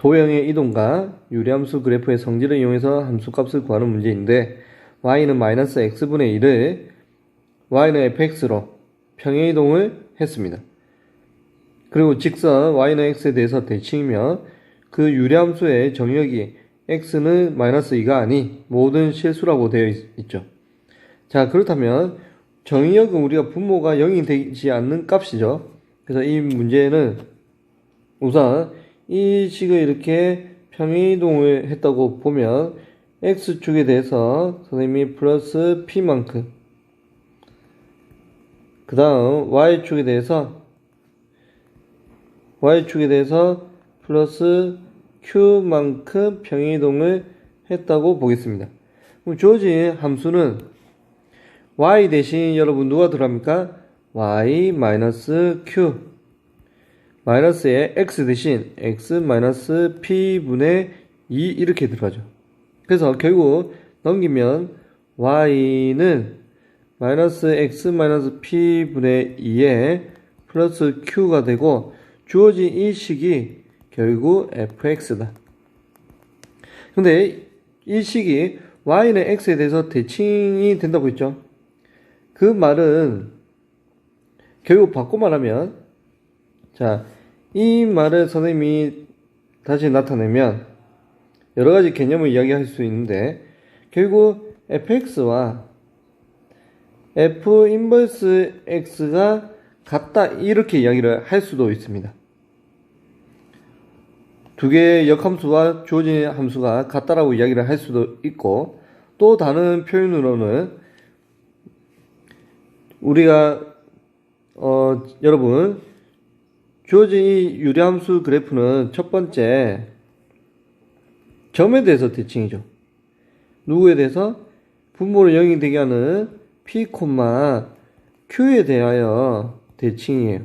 도형의 이동과 유리함수 그래프의 성질을 이용해서 함수값을 구하는 문제인데 y는 마이너스 x분의 1을 y는 fx로 평행 이동을 했습니다. 그리고 직선 y는 x에 대해서 대칭이며 그 유리함수의 정역이 x는 마이너스 2가 아니 모든 실수라고 되어 있, 죠 자 그렇다면 정역은 우리가 분모가 0이 되지 않는 값이죠. 그래서 이 문제는 우선 이 식을 이렇게 평행이동을 했다고 보면 x축에 대해서 선생님이 플러스 p만큼 그 다음 y축에 대해서 y축에 대해서 플러스 q만큼 평행이동을 했다고 보겠습니다. 그럼 주어진 함수는 y 대신 여러분 누가 들어갑니까? y 마이너스 q 마이너스에 x 대신 x 마이너스 p분의 2 이렇게 들어가죠. 그래서 결국 넘기면 y는 마이너스 x 마이너스 p분의 2에 플러스 q가 되고 주어진 이 식이 결국 fx다. 근데 이 식이 y는 x에 대해서 대칭이 된다고 했죠. 그 말은 결국 바꿔 말하면 자, 이 말을 선생님이 다시 나타내면 여러 가지 개념을 이야기할 수 있는데 결국 fx와 f 인버스 x가 같다 이렇게 이야기를 할 수도 있습니다. 두 개의 역함수와 주어진 함수가 같다라고 이야기를 할 수도 있고 또 다른 표현으로는 우리가 어, 여러분 주어진 이 유리함수 그래프는 첫 번째 점에 대해서 대칭이죠. 누구에 대해서? 분모를 0이 되게 하는 P, Q에 대하여 대칭이에요.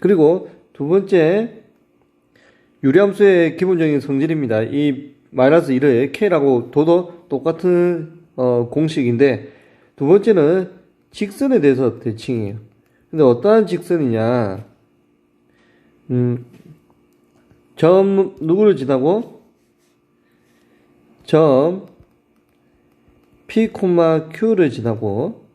그리고 두 번째 유리함수의 기본적인 성질입니다. 이 마이너스 1을 K라고 둬도 똑같은 어, 공식인데 두 번째는 직선에 대해서 대칭이에요. 근데 어떠한 직선이냐? 음, 점 누구를 지나고 점 P, Q를 지나고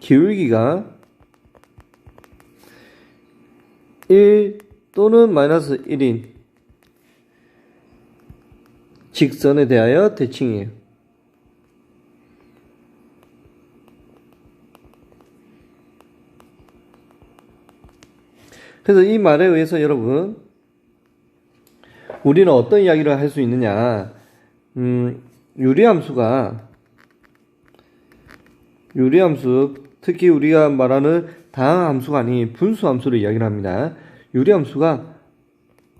기울기가 1 또는 마이너스 1인 직선에 대하여 대칭이에요. 그래서 이 말에 의해서 여러분, 우리는 어떤 이야기를 할 수 있느냐. 음, 유리함수가, 유리함수, 특히 우리가 말하는 다항함수가 아닌 분수함수를 이야기를 합니다. 유리함수가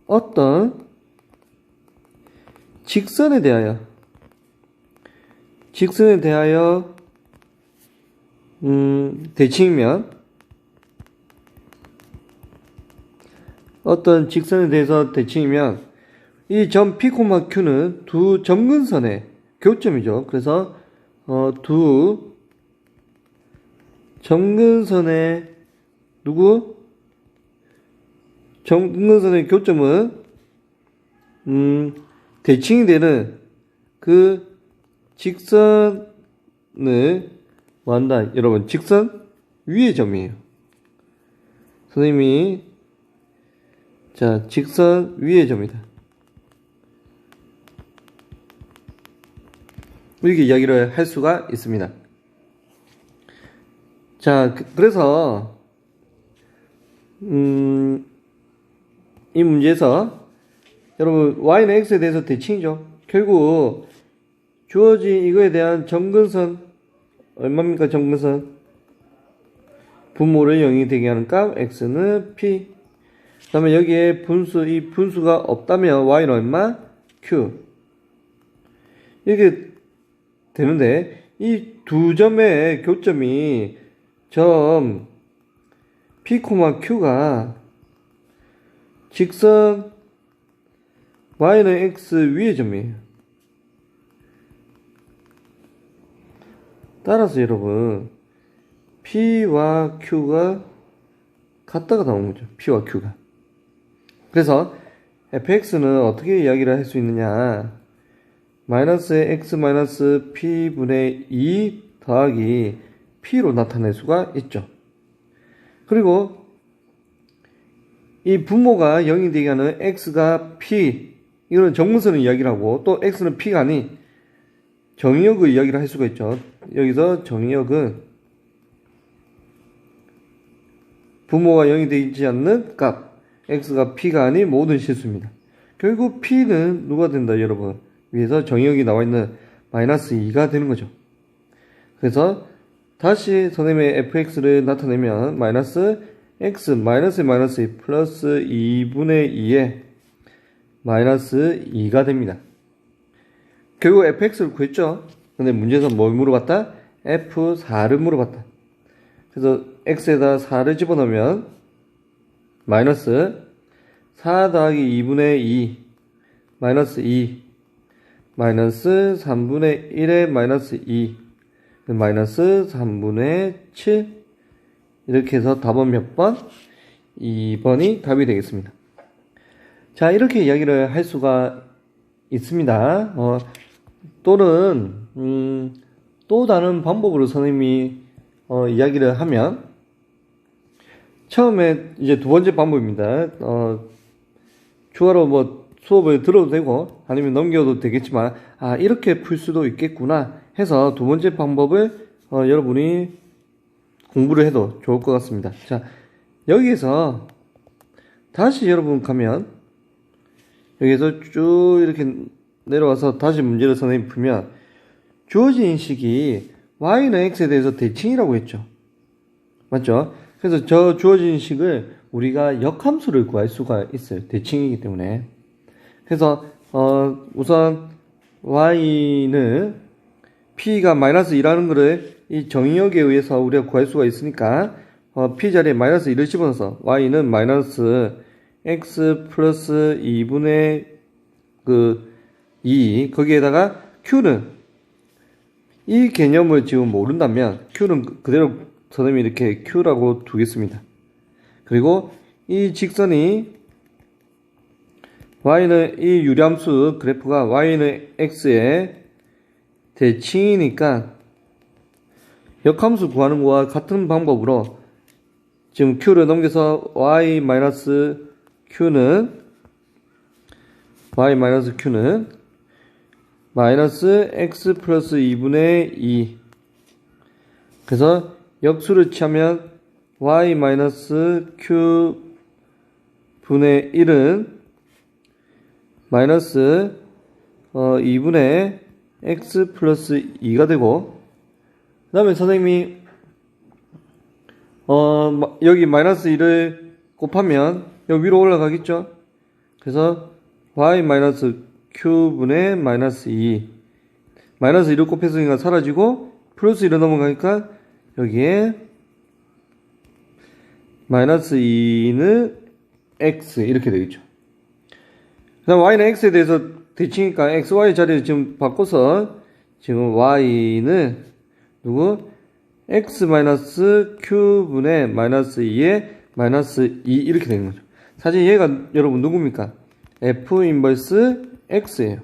어떤 직선에 대하여 직선에 대하여 음, 대칭이면 어떤 직선에 대해서 대칭이면 이 점 P, Q는 두 점근선의 교점이죠. 그래서 어, 두 점근선의 누구? 점근선의 교점은 음, 대칭이 되는 그 직선을 뭐한다? 여러분, 직선 위의 점이에요. 선생님이, 자, 직선 위의 점이다. 이렇게 이야기를 할 수가 있습니다. 자, 그, 그래서, 음, 이 문제에서 여러분 y는 x에 대해서 대칭이죠. 결국 주어진 이거에 대한 점근선 얼마입니까 점근선? 분모를 0이 되게 하는 값 x는 p 그 다음에 여기에 분수 이 분수가 없다면 y는 얼마? q 이렇게 되는데 이 두 점의 교점이 점 p, q가 직선 y는 x 위의 점이에요. 따라서 여러분 P와 Q가 같다가 나온 거죠. P와 Q가. 그래서 fx는 어떻게 이야기를 할 수 있느냐. 마이너스 x 마이너스 p분의 2 더하기 p로 나타낼 수가 있죠. 그리고 이 분모가 0이 되게 하는 x가 p 이거는 정문선의 이야기를 하고 또 x는 p가 아닌 정의역의 이야기를 할 수가 있죠. 여기서 정의역은 분모가 0이 되지 않는 값 x가 p가 아닌 모든 실수입니다. 결국 p는 누가 된다 여러분 위에서 정의역이 나와 있는 마이너스 2가 되는 거죠. 그래서 다시 선생님의 fx를 나타내면 마이너스 x 마이너스 마이너스 2 플러스 2분의 2에 마이너스 2가 됩니다. 결국 fx를 구했죠. 근데 문제에서 뭘 물어봤다? f4를 물어봤다. 그래서 x에다 4를 집어넣으면 마이너스 4 더하기 2분의 2 마이너스 2 마이너스 3분의 1에 마이너스 2 마이너스 3분의 7 이렇게 해서 답은 몇 번? 2번이 답이 되겠습니다. 자 이렇게 이야기를 할 수가 있습니다. 어, 또는 음, 또 다른 방법으로 선생님이 어, 이야기를 하면 처음에 이제 두 번째 방법입니다. 어, 추가로 뭐 수업을 들어도 되고 아니면 넘겨도 되겠지만 아 이렇게 풀 수도 있겠구나 해서 두 번째 방법을 어, 여러분이 공부를 해도 좋을 것 같습니다. 자 여기에서 다시 여러분 가면 여기서 쭉 이렇게 내려와서 다시 문제를 선생님 풀면 주어진 식이 y는 x에 대해서 대칭이라고 했죠. 맞죠? 그래서 저 주어진 식을 우리가 역함수를 구할 수가 있어요. 대칭이기 때문에. 그래서 어 우선 y는 p가 마이너스 2라는 거를 이 정의역에 의해서 우리가 구할 수가 있으니까 어, p 자리에 마이너스 2를 집어넣어서 y는 마이너스 x 플러스 2분의 그 2 거기에다가 q는 이 개념을 지금 모른다면 q는 그대로 선생님이 이렇게 q라고 두겠습니다. 그리고 이 직선이 y는 이 유리함수 그래프가 y는 x의 대칭이니까 역함수 구하는 거와 같은 방법으로 지금 q를 넘겨서 y 마이너스 q는 y 마이너스 q는 마이너스 x 플러스 2분의 2 그래서 역수를 취하면 y 마이너스 q 분의 1은 마이너스 어, 2분의 x 플러스 2가 되고 그 다음에 선생님이 어, 여기 마이너스 2를 곱하면 여기 위로 올라가겠죠 그래서 y 마이너스 q분의 마이너스 2 마이너스 2를 곱했으니까 사라지고 플러스 1을 넘어가니까 여기에 마이너스 2는 x 이렇게 되겠죠. 그 다음 y는 x에 대해서 대칭이니까 xy 자리를 지금 바꿔서 지금 y는 누구? x 마이너스 q분의 마이너스 2에 마이너스 2 이렇게 되는 거죠. 사실 얘가 여러분 누굽니까? f 인버스 x예요.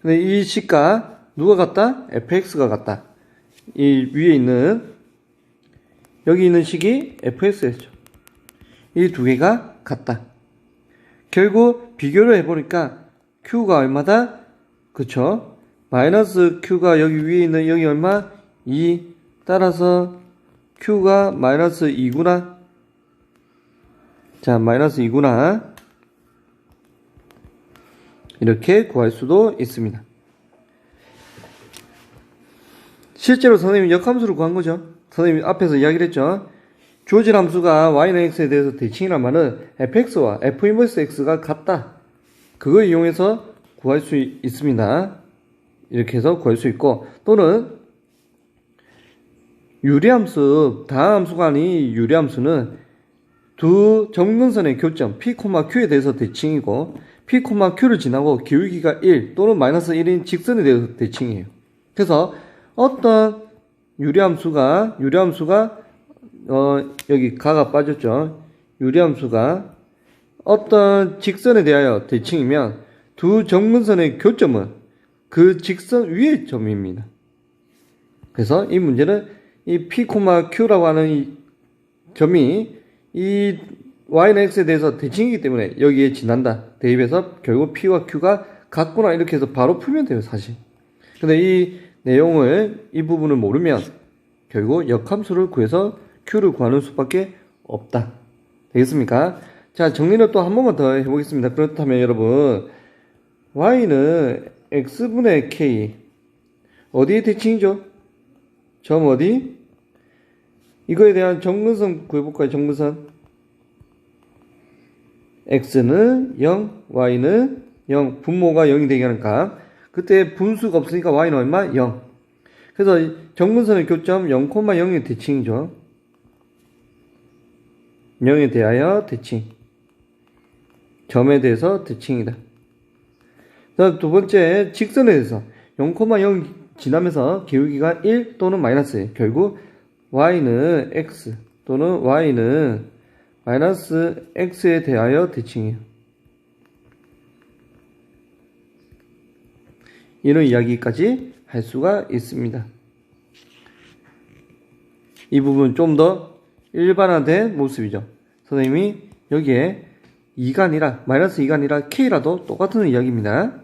근데 이 식과 누가 같다? fx가 같다. 이 위에 있는 여기 있는 식이 fx였죠. 이 두 개가 같다. 결국 비교를 해보니까 q가 얼마다? 그쵸? 마이너스 q가 여기 위에 있는 여기 얼마? 2 따라서 q가 마이너스 2구나. 자, 마이너스 2구나. 이렇게 구할 수도 있습니다. 실제로 선생님이 역함수를 구한 거죠. 선생님이 앞에서 이야기를 했죠. 주어진 함수가 y는 x에 대해서 대칭이란 말은 fx와 f 인버스 x가 같다. 그걸 이용해서 구할 수 있습니다. 이렇게 해서 구할 수 있고 또는 유리함수, 다함수가 아닌 유리함수는 두 정근선의 교점 p, q에 대해서 대칭이고 p, q를 지나고 기울기가 1 또는 마이너스 1인 직선에 대해서 대칭이에요. 그래서 어떤 유리함수가 유리함수가 어 여기 가가 빠졌죠. 유리함수가 어떤 직선에 대하여 대칭이면 두 정근선의 교점은 그 직선 위의 점입니다. 그래서 이 문제는 이 P, Q라고 하는 이 점이 이 Y는 X에 대해서 대칭이기 때문에 여기에 지난다. 대입해서 결국 P와 Q가 같구나 이렇게 해서 바로 풀면 돼요, 사실. 근데 이 내용을, 이 부분을 모르면 결국 역함수를 구해서 Q를 구하는 수밖에 없다. 되겠습니까? 자, 정리를 또 한 번만 더 해보겠습니다. 그렇다면 여러분, Y는 X분의 K. 어디에 대칭이죠? 점 어디? 이거에 대한 정근선 구해볼까요? 정근선. X는 0, Y는 0. 분모가 0이 되게 값. 그때 분수가 없으니까 Y는 얼마? 0. 그래서 이 정근선의 교점 0,0의 대칭이죠. 0에 대하여 대칭. 점에 대해서 대칭이다. 두 번째, 직선에 대해서 0,0 지나면서 기울기가 1 또는 마이너스 1. 결국 y는 x 또는 y는 마이너스 x에 대하여 대칭이에요. 이런 이야기까지 할 수가 있습니다. 이 부분 좀 더 일반화된 모습이죠. 선생님이 여기에 2가 아니라 마이너스 2가 아니라 k라도 똑같은 이야기입니다.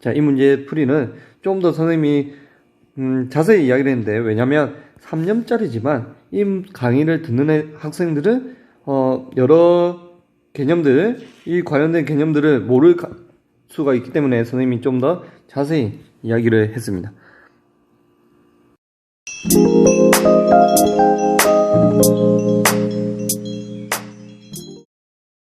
자, 이 문제 풀이는 좀 더 선생님이 음, 자세히 이야기를 했는데 왜냐면 3년짜리지만 이 강의를 듣는 애- 학생들은 어, 여러 개념들 이 관련된 개념들을 모를 가- 수가 있기 때문에 선생님이 좀 더 자세히 이야기를 했습니다.